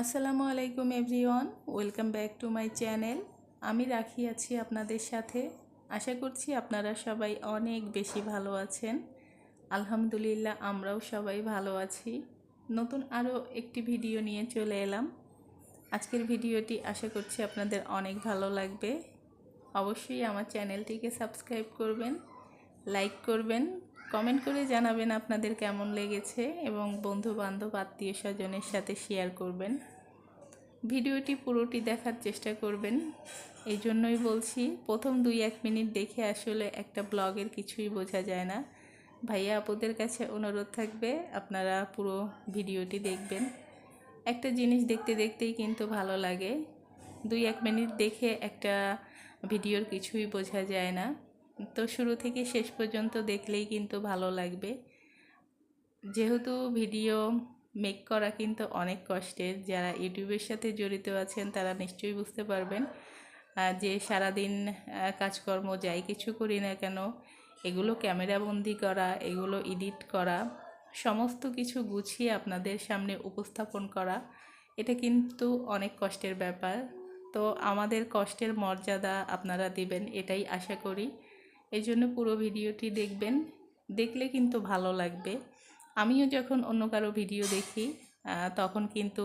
আসসালামু আলাইকুম everyone, welcome back to my channel. আমি রাখি আছি আপনাদের সাথে। আশা করছি আপনারা সবাই অনেক বেশি ভালো আছেন। আলহামদুলিল্লাহ, আমরাও সবাই ভালো আছি। নতুন আরও একটি ভিডিও নিয়ে চলে এলাম। আজকের ভিডিওটি আশা করছি আপনাদের অনেক ভালো লাগবে। অবশ্যই আমার চ্যানেলটিকে সাবস্ক্রাইব করবেন, লাইক করবেন কমেন্ট করে জানাবেন আপনাদের কেমন লেগেছে এবং বন্ধু বান্ধব আত্মীয় স্বজনের সাথে শেয়ার করবেন। ভিডিওটি পুরোটি দেখার চেষ্টা করবেন। এই জন্যই বলছি, প্রথম দুই এক মিনিট দেখে আসলে একটা ব্লগের কিছুই বোঝা যায় না। ভাইয়া আপুদের কাছে অনুরোধ থাকবে, আপনারা পুরো ভিডিওটি দেখবেন। একটা জিনিস দেখতে দেখতেই কিন্তু ভালো লাগে। দুই এক মিনিট দেখে একটা ভিডিওর কিছুই বোঝা যায় না। তো শুরু থেকে শেষ পর্যন্ত দেখলেই কিন্তু ভালো লাগবে। যেহেতু ভিডিও মেক করা কিন্তু অনেক কষ্টের, যারা ইউটিউবের সাথে জড়িত আছেন তারা নিশ্চয়ই বুঝতে পারবেন যে সারাদিন কাজকর্ম যাই কিছু করি না কেন, এগুলো ক্যামেরাবন্দি করা, এগুলো এডিট করা, সমস্ত কিছু গুছিয়ে আপনাদের সামনে উপস্থাপন করা, এটা কিন্তু অনেক কষ্টের ব্যাপার। তো আমাদের কষ্টের মর্যাদা আপনারা দিবেন, এটাই আশা করি। এই জন্য পুরো ভিডিওটি দেখবেন। দেখলে কিন্তু ভালো লাগবে। আমিও যখন অন্য কারও ভিডিও দেখি তখন কিন্তু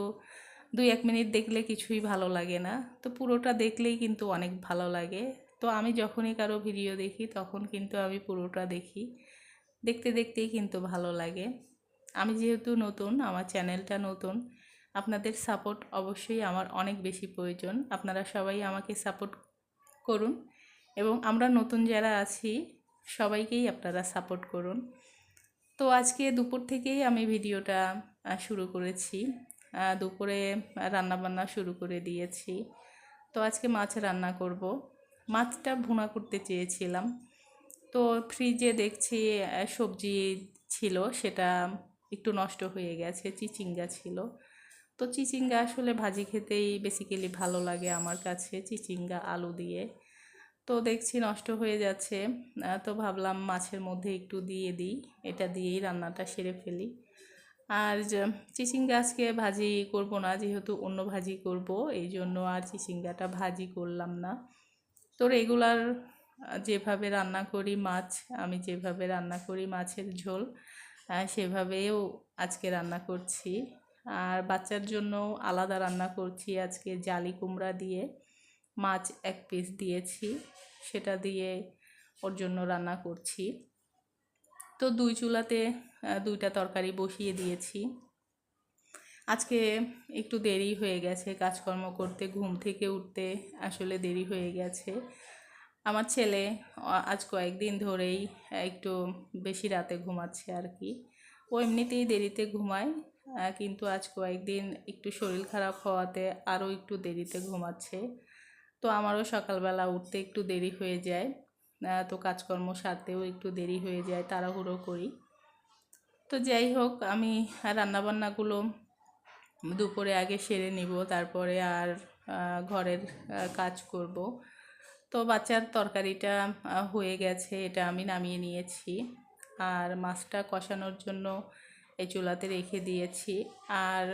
দুই এক মিনিট দেখলে কিছুই ভালো লাগে না। তো পুরোটা দেখলেই কিন্তু অনেক ভালো লাগে। তো আমি যখনই কারও ভিডিও দেখি, তখন কিন্তু আমি পুরোটা দেখি। দেখতে দেখতেই কিন্তু ভালো লাগে। আমি যেহেতু নতুন, আমার চ্যানেলটা নতুন, আপনাদের সাপোর্ট অবশ্যই আমার অনেক বেশি প্রয়োজন। আপনারা সবাই আমাকে সাপোর্ট করুন। এবং আমরা নতুন যারা আছি, সবাইকেই আপনারা সাপোর্ট করুন। তো আজকে দুপুর থেকেই আমি ভিডিওটা শুরু করেছি। দুপুরে রান্নাবান্না শুরু করে দিয়েছি। তো আজকে মাছ রান্না করব। মাছটা ভুনা করতে চেয়েছিলাম। তো ফ্রিজে দেখছি সবজি ছিল, সেটা একটু নষ্ট হয়ে গেছে, চিচিঙ্গা ছিল। তো চিচিঙ্গা আসলে ভাজি খেতেই বেসিক্যালি ভালো লাগে আমার কাছে, চিচিঙ্গা, আলু দিয়ে। তো দেখছি নষ্ট হয়ে যাচ্ছে। তো ভাবলাম মাছের মধ্যে একটু দিয়ে দিই। এটা দিয়েই রান্নাটা সেরে ফেলি। আর চিচিঙ্গা আজকে ভাজি করব না, যেহেতু অন্য ভাজি করব, এই জন্য আর চিচিঙ্গাটা ভাজি করলাম না। তো রেগুলার যেভাবে রান্না করি মাছ, আমি যেভাবে রান্না করি মাছের ঝোল সেভাবেও আজকে রান্না করছি। আর বাচ্চার জন্য আলাদা রান্না করছি আজকে জালি কুমড়া দিয়ে। মাছ এক পিস দিয়েছি, সেটা দিয়ে ওর জন্য রান্না করছি। তো দুই চুলাতে দুইটা তরকারি বসিয়ে দিয়েছি। আজকে একটু দেরি হয়ে গেছে, কাজকর্ম করতে, ঘুম থেকে উঠতে আসলে দেরি হয়ে গেছে। আমার ছেলে আজ কয়েকদিন ধরেই একটু বেশি রাতে ঘুমাচ্ছে আর কি। ও এমনিতেই দেরিতে ঘুমায় কিন্তু আজ কয়েকদিন একটু শরীর খারাপ হওয়াতে আরও একটু দেরিতে ঘুমাচ্ছে। তো আমারও সকালবেলা উঠতে একটু দেরি হয়ে যায়। তো কাজকর্ম সারতেও একটু দেরি হয়ে যায়, তাড়াহুড়ো করি। তো যাই হোক, আমি রান্নাবান্নাগুলো দুপুরে আগে সেরে নিব, তারপরে আর ঘরের কাজ করব। তো বাচ্চার তরকারিটা হয়ে গেছে, এটা আমি নামিয়ে নিয়েছি। আর মাছটা কষানোর জন্য এই চুলাতে রেখে দিয়েছি। আর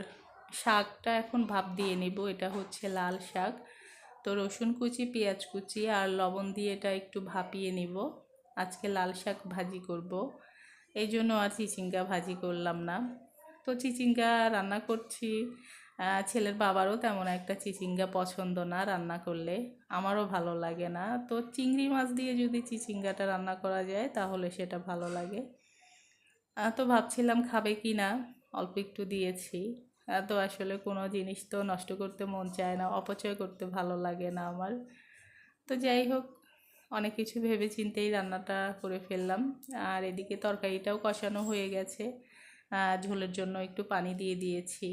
শাকটা এখন ভাপ দিয়ে নিব, এটা হচ্ছে লাল শাক। তো রসুন কুচি, পেঁয়াজ কুচি আর লবণ দিয়ে এটা একটু ভাপিয়ে নিব। আজকে লাল শাক ভাজি করব। এই জন্য আর চিচিঙ্গা ভাজি করলাম না। তো চিচিঙ্গা রান্না করছি। ছেলের বাবারও তেমন একটা চিচিঙ্গা পছন্দ না রান্না করলে। আমারও ভালো লাগে না। তো চিংড়ি মাছ দিয়ে যদি চিচিঙ্গাটা রান্না করা যায় তাহলে সেটা ভালো লাগে। তো ভাবছিলাম খাবে কি না? অল্প একটু দিয়েছি। তো আসলে কোনো জিনিস তো নষ্ট করতে মন চায় না, অপচয় করতে ভালো লাগে না আমার। তো যাই হোক, অনেক কিছু ভেবে চিন্তেই রান্নাটা করে ফেললাম। আর এদিকে তরকারিটাও কষানো হয়ে গেছে। ঝোলের জন্য একটু পানি দিয়ে দিয়েছি।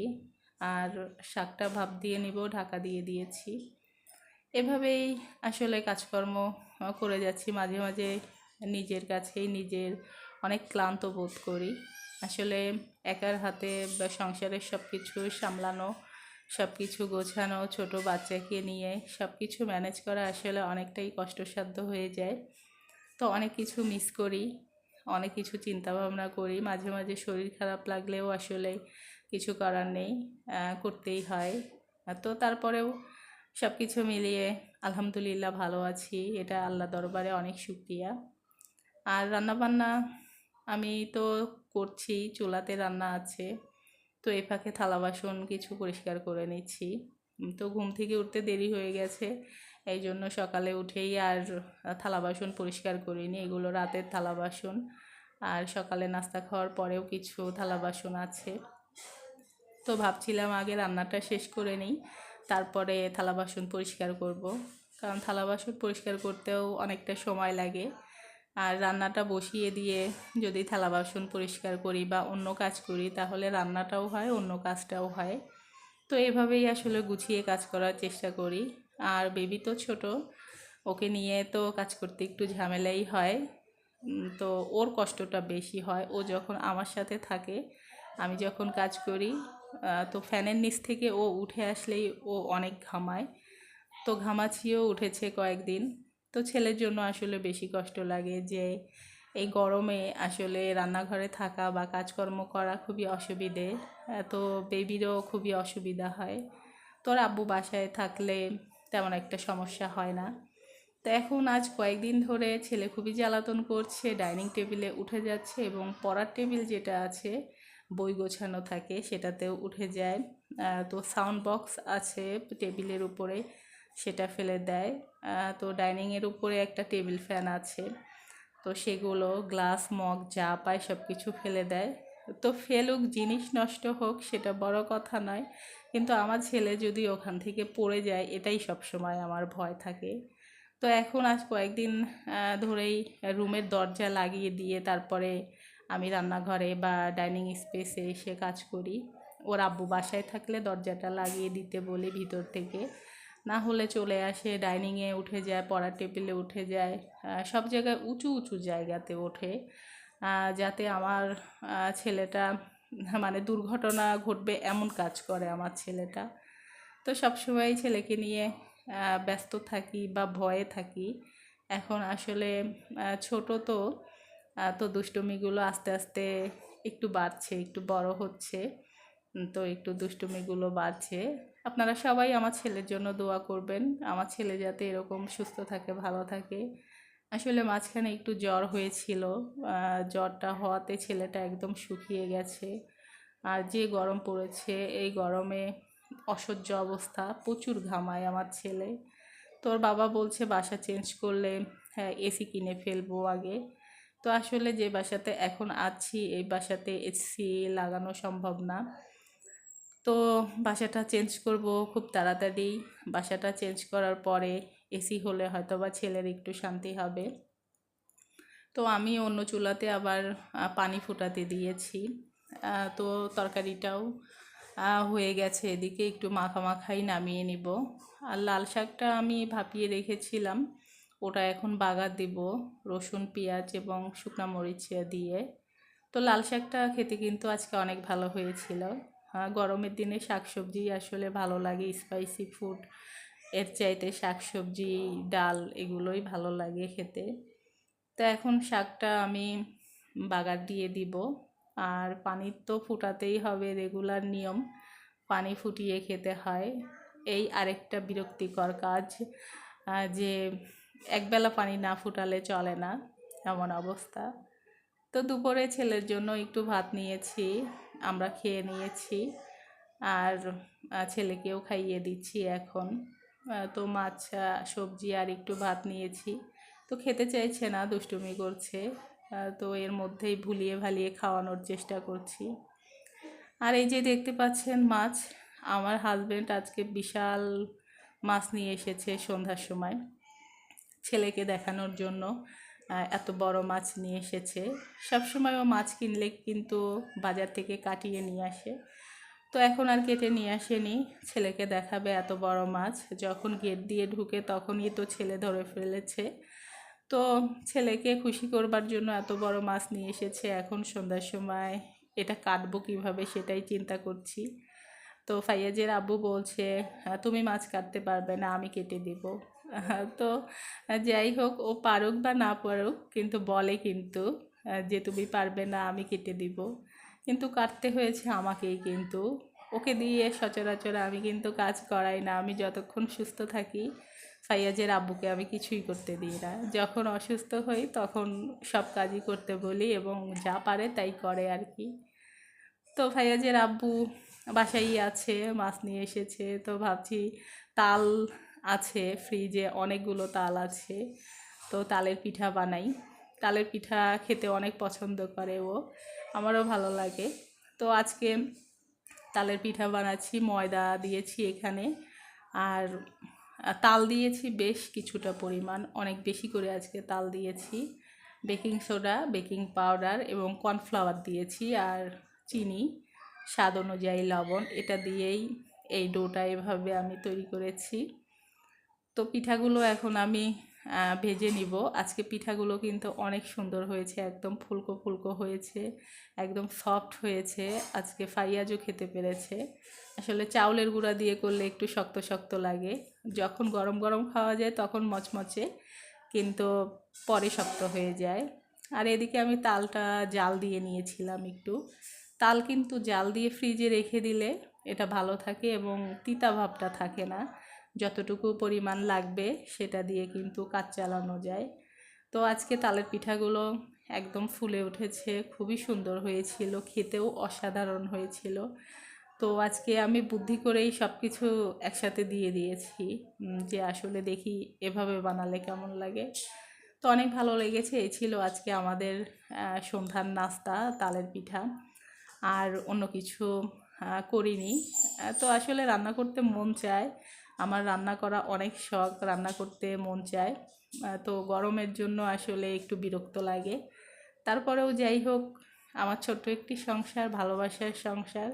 আর শাকটা ভাপ দিয়ে নিব, ঢাকা দিয়ে দিয়েছি। এভাবেই আসলে কাজকর্ম করে যাচ্ছি। মাঝে মাঝে নিজের কাছেই নিজের অনেক ক্লান্ত বোধ করি। আসলে একার হাতে বা সংসারের সব কিছু সামলানো সব কিছু গোছানো, ছোট বাচ্চাকে নিয়ে সব কিছু ম্যানেজ করা আসলে অনেকটাই কষ্টসাধ্য হয়ে যায়। তো অনেক কিছু মিস করি, অনেক কিছু চিন্তা ভাবনা করি, মাঝে মাঝে শরীর খারাপ লাগলেও আসলে কিছু করার নেই করতেই হয়। তো তারপরেও সব কিছু মিলিয়ে আলহামদুলিল্লাহ ভালো আছি, এটা আল্লাহ দরবারে অনেক শুক্রিয়া। আর রান্নাবান্না, আমি তো করছি, চুলাতে রান্না আছে। তো এ ফাঁকে থালা বাসন কিছু পরিষ্কার করে নিচ্ছি। তো ঘুম থেকে উঠতে দেরি হয়ে গেছে এই জন্য সকালে উঠেই আর থালা বাসন পরিষ্কার করিনি। এগুলো রাতের থালা বাসন। আর সকালে নাস্তা খাওয়ার পরেও কিছু থালা বাসন আছে। তো ভাবছিলাম আগে রান্নাটা শেষ করে নিই, তারপরে থালা বাসন পরিষ্কার করব। কারণ থালা বাসন পরিষ্কার করতেও অনেকটা সময় লাগে। আর রান্নাটা বসিয়ে দিয়ে যদি থালা বাসন পরিষ্কার করি বা অন্য কাজ করি, তাহলে রান্নাটাও হয়, অন্য কাজটাও হয়। তো এভাবেই আসলে গুছিয়ে কাজ করার চেষ্টা করি। আর বেবি তো ছোট, ওকে নিয়ে তো কাজ করতে একটু ঝামেলাই হয়। তো ওর কষ্টটা বেশি হয়। ও যখন আমার সাথে থাকে, আমি যখন কাজ করি তো ফ্যানের নিচ থেকে ও উঠে আসলেই ও অনেক ঘামায়। তো ঘামাচিও উঠেছে কয়েকদিন। তো ছেলের জন্য আসলে বেশি কষ্ট লাগে যে এই গরমে আসলে রান্নাঘরে থাকা বা কাজকর্ম করা খুবই অসুবিধে। তো বেবিরও খুবই অসুবিধা হয়। তোর আব্বু বাসায় থাকলে তেমন একটা সমস্যা হয় না। তো এখন আজ কয়েকদিন ধরে ছেলে খুবই জ্বালাতন করছে, ডাইনিং টেবিলে উঠে যাচ্ছে এবং পড়ার টেবিল যেটা আছে, বই গোছানো থাকে সেটাতেও উঠে যায়। তো সাউন্ড বক্স আছে টেবিলের উপরে। সেটা ফেলে দেয়। তো ডাইনিংয়ের উপরে একটা টেবিল ফ্যান আছে। তো সেগুলো গ্লাস, মগ, যা পায় সব কিছু ফেলে দেয়। তো ফেলুক, জিনিস নষ্ট হোক, সেটা বড় কথা নয়। কিন্তু আমার ছেলে যদি ওখান থেকে পড়ে যায়, এটাই সবসময় আমার ভয় থাকে। তো এখন আজ কয়েকদিন ধরেই রুমের দরজা লাগিয়ে দিয়ে তারপরে আমি রান্নাঘরে বা ডাইনিং স্পেসে এসে কাজ করি। ওর আব্বু বাসায় থাকলে দরজাটা লাগিয়ে দিতে বলি ভিতর থেকে। না হলে চলে আসে ডাইনিংয়ে উঠে যায়, পড়ার টেবিলে উঠে যায় সব জায়গায় উঁচু উঁচু জায়গাতে ওঠে যাতে আমার ছেলেটা মানে দুর্ঘটনা ঘটবে এমন কাজ করে আমার ছেলেটা। তো সবসময় ছেলেকে নিয়ে ব্যস্ত থাকি বা ভয়ে থাকি। এখন আসলে ছোট তো তো দুষ্টুমিগুলো আস্তে আস্তে একটু বাড়ছে, একটু বড় হচ্ছে, তো একটু দুষ্টুমিগুলো বাড়ছে। আপনারা সবাই আমার ছেলের জন্য দোয়া করবেন। আমার ছেলে যাতে এরকম সুস্থ থাকে, ভালো থাকে। আসলে মাঝখানে একটু জ্বর হয়েছিল। জ্বরটা হওয়াতে ছেলেটা একদম শুকিয়ে গেছে। আর যে গরম পড়েছে, এই গরমে অসহ্য অবস্থা, প্রচুর ঘামায় আমার ছেলে। তোর বাবা বলছে, বাসা চেঞ্জ করলে হ্যাঁ এসি কিনে ফেলব আগে। তো আসলে যে বাসাতে এখন আছি, এই বাসাতে এসি লাগানো সম্ভব না। তো বাসাটা চেঞ্জ করব খুব তাড়াতাড়ি। বাসাটা চেঞ্জ করার পরে এসি হলে হয়তো বা ছেলের একটু শান্তি হবে। তো আমি অন্য চুলাতে আবার পানি ফুটাতে দিয়েছি। তো তরকারিটাও হয়ে গেছে। এদিকে একটু মাখা মাখাই নামিয়ে নিব। আর লাল শাকটা আমি ভাপিয়ে রেখেছিলাম। ওটা এখন বাগার দিব রসুন, পেঁয়াজ এবং শুকনো মরিচ দিয়ে। তো লাল শাকটা খেতে কিন্তু আজকে অনেক ভালো হয়েছিল। গরমের দিনে শাকসবজি আসলে ভালো লাগে স্পাইসি ফুড এর চাইতে শাকসবজি, ডাল এগুলোই ভালো লাগে খেতে। তো এখন শাকটা আমি বাগার দিয়ে দিব। আর পানি তো ফুটাতেই হবে রেগুলার নিয়ম, পানি ফুটিয়ে খেতে হয়। এই আরেকটা বিরক্তিকর কাজ যে একবেলা পানি না ফুটালে চলে না, এমন অবস্থা। তো দুপুরে ছেলের জন্য একটু ভাত নিয়েছি। আমরা খেয়ে নিয়েছি। আর ছেলেকেও খাইয়ে দিচ্ছি এখন। তো মাছ সবজি আর একটু ভাত নিয়েছি। তো খেতে চাইছে না, দুষ্টুমি করছে। তো এর মধ্যেই ভুলিয়ে ভালিয়ে খাওয়ানোর চেষ্টা করছি। আর এই যে দেখতে পাচ্ছেন মাছ, আমার হাজব্যান্ড আজকে বিশাল মাছ নিয়ে এসেছে সন্ধ্যার সময়। ছেলেকে দেখানোর জন্য। এত বড় মাছ নিয়ে এসেছে। সবসময় ও মাছ কিনলে কিন্তু বাজার থেকে কাটিয়ে নিয়ে আসে। তো এখন আর কেটে নিয়ে আসেনি। ছেলেকে দেখাবে এত বড় মাছ। যখন গেট দিয়ে ঢুকে তখনই তো ছেলে ধরে ফেলেছে। তো ছেলেকে খুশি করবার জন্য এত বড় মাছ নিয়ে এসেছে। এখন সন্ধ্যার সময় এটা কাটবো কীভাবে সেটাই চিন্তা করছি। তো ফাইয়াজের আব্বু বলছে "হ্যাঁ, তুমি মাছ কাটতে পারবে না আমি কেটে দিব। তো যাই হোক, ও পারুক বা না পারুক, কিন্তু বলে কিন্তু যে তুমি পারবে না, আমি কেটে দিব। কিন্তু কাটতে হয়েছে আমাকেই কিন্তু। ওকে দিয়ে সচরাচর আমি কিন্তু কাজ করাই না। আমি যতক্ষণ সুস্থ থাকি, ফাইয়াজের আব্বুকে আমি কিছুই করতে দিই না। যখন অসুস্থ হই, তখন সব কাজই করতে বলি এবং যা পারে তাই করে আর কি। তো ফাইয়াজের আব্বু বাসায় আছে, মাছ নিয়ে এসেছে। তো ভাবছি তাল আছে ফ্রিজে অনেকগুলো তাল আছে। তো তালের পিঠা বানাই। তালের পিঠা খেতে অনেক পছন্দ করে ও। আমারও ভালো লাগে। তো আজকে তালের পিঠা বানাচ্ছি, ময়দা দিয়েছি এখানে। আর তাল দিয়েছি বেশ কিছুটা পরিমাণ। অনেক বেশি করে আজকে তাল দিয়েছি। বেকিং সোডা, বেকিং পাউডার এবং কর্নফ্লাওয়ার দিয়েছি আর চিনি। স্বাদ অনুযায়ী লবণ। এটা দিয়েই এই ডোটা এভাবে আমি তৈরি করেছি। তো পিঠাগুলো এখন আমি ভেজে নিব। আজকে পিঠাগুলো কিন্তু অনেক সুন্দর হয়েছে, একদম ফুলকো ফুলকো হয়েছে, একদম সফট হয়েছে। আজকে ফাইয়াজও খেতে পেরেছে। আসলে চাউলের গুঁড়া দিয়ে করলে একটু শক্ত শক্ত লাগে। যখন গরম গরম খাওয়া যায় তখন মচমচে, কিন্তু পরে শক্ত হয়ে যায়। আর এদিকে আমি তালটা জাল দিয়ে নিয়েছিলাম একটু। তাল কিন্তু জাল দিয়ে ফ্রিজে রেখে দিলে এটা ভালো থাকে এবং তিতা ভাবটা থাকে না। যতটুকু পরিমাণ লাগবে সেটা দিয়ে কিন্তু কাজ চালানো যায়। তো আজকে তালের পিঠাগুলো একদম ফুলে উঠেছে, খুবই সুন্দর হয়েছিল, খেতেও অসাধারণ হয়েছিল। তো আজকে আমি বুদ্ধি করেই সব কিছু একসাথে দিয়ে দিয়েছি যে আসলে দেখি এভাবে বানালে কেমন লাগে। তো অনেক ভালো লেগেছে এই ছিল আজকে আমাদের সন্ধ্যার নাস্তা, তালের পিঠা। আর অন্য কিছু করিনি। তো আসলে রান্না করতে মন চায় আমার রান্না করা অনেক শখ, রান্না করতে মন চায়। তো গরমের জন্য আসলে একটু বিরক্ত লাগে। তারপরেও যাই হোক, আমার ছোট্ট একটি সংসার, ভালোবাসার সংসার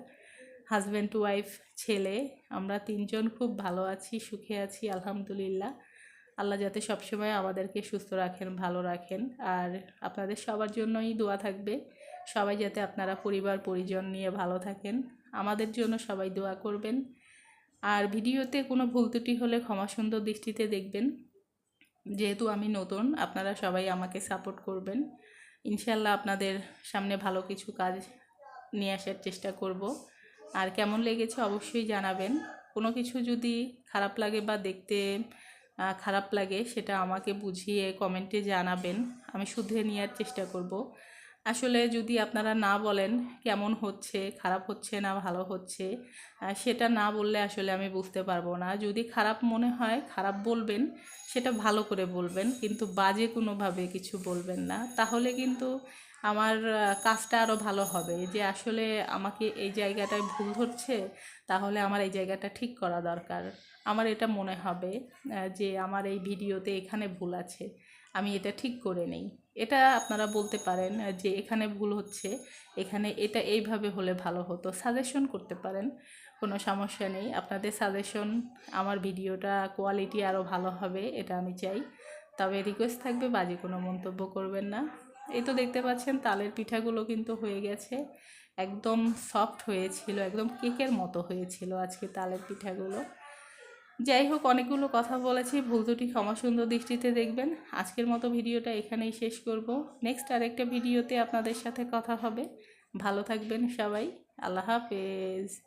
হাজব্যান্ড ওয়াইফ ছেলে, আমরা তিনজন খুব ভালো আছি, সুখে আছি, আলহামদুলিল্লাহ। আল্লাহ যাতে সবসময় আমাদেরকে সুস্থ রাখেন, ভালো রাখেন। আর আপনাদের সবার জন্যই দোয়া থাকবে, সবাই যাতে আপনারা পরিবার, পরিজন নিয়ে ভালো থাকেন। আমাদের জন্য সবাই দোয়া করবেন। আর ভিডিওতে কোনো ভুল ত্রুটি হলে ক্ষমা সুন্দর দৃষ্টিতে দেখবেন। যেহেতু আমি নতুন, আপনারা সবাই আমাকে সাপোর্ট করবেন। ইনশাল্লাহ আপনাদের সামনে ভালো কিছু কাজ নিয়ে আসার চেষ্টা করব। আর কেমন লেগেছে অবশ্যই জানাবেন। কোনো কিছু যদি খারাপ লাগে বা দেখতে খারাপ লাগে, সেটা আমাকে বুঝিয়ে কমেন্টে জানাবেন। আমি শুধরে নেওয়ার চেষ্টা করব। আসলে যদি আপনারা না বলেন কেমন হচ্ছে, খারাপ হচ্ছে না, ভালো হচ্ছে সেটা না বললে আসলে আমি বুঝতে পারব না। যদি খারাপ মনে হয়, খারাপ বলবেন, সেটা ভালো করে বলবেন, কিন্তু বাজে কোনোভাবে কিছু বলবেন না। তাহলে কিন্তু আমার কাজটা আরও ভালো হবে। যে আসলে আমাকে এই জায়গাটায় ভুল ধরছে, তাহলে আমার এই জায়গাটা ঠিক করা দরকার। আমার এটা মনে হবে যে আমার এই ভিডিওতে এখানে ভুল আছে, আমি এটা ঠিক করে নেই। এটা আপনারা বলতে পারেন যে এখানে ভুল হচ্ছে, এখানে এটা এইভাবে হলে ভালো হতো। সাজেশন করতে পারেন, কোনো সমস্যা নেই। আপনাদের সাজেশন আমার ভিডিওটা কোয়ালিটি আরও ভালো হবে, এটা আমি চাই। তবে রিকোয়েস্ট থাকবে, বাজে কোনো মন্তব্য করবেন না। এই তো দেখতে পাচ্ছেন, তালের পিঠাগুলো কিন্তু হয়ে গেছে। একদম সফট হয়েছিল, একদম কেকের মতো হয়েছিল আজকে তালের পিঠাগুলো। যাই হোক, অনেকগুলো কথা বলেছি, ভুল দুটি ক্ষমা সুন্দর দৃষ্টিতে দেখবেন। আজকের মতো ভিডিওটা এখানেই শেষ করব। নেক্সট আরেকটা ভিডিওতে আপনাদের সাথে কথা হবে। ভালো থাকবেন সবাই। আল্লাহ হাফেজ।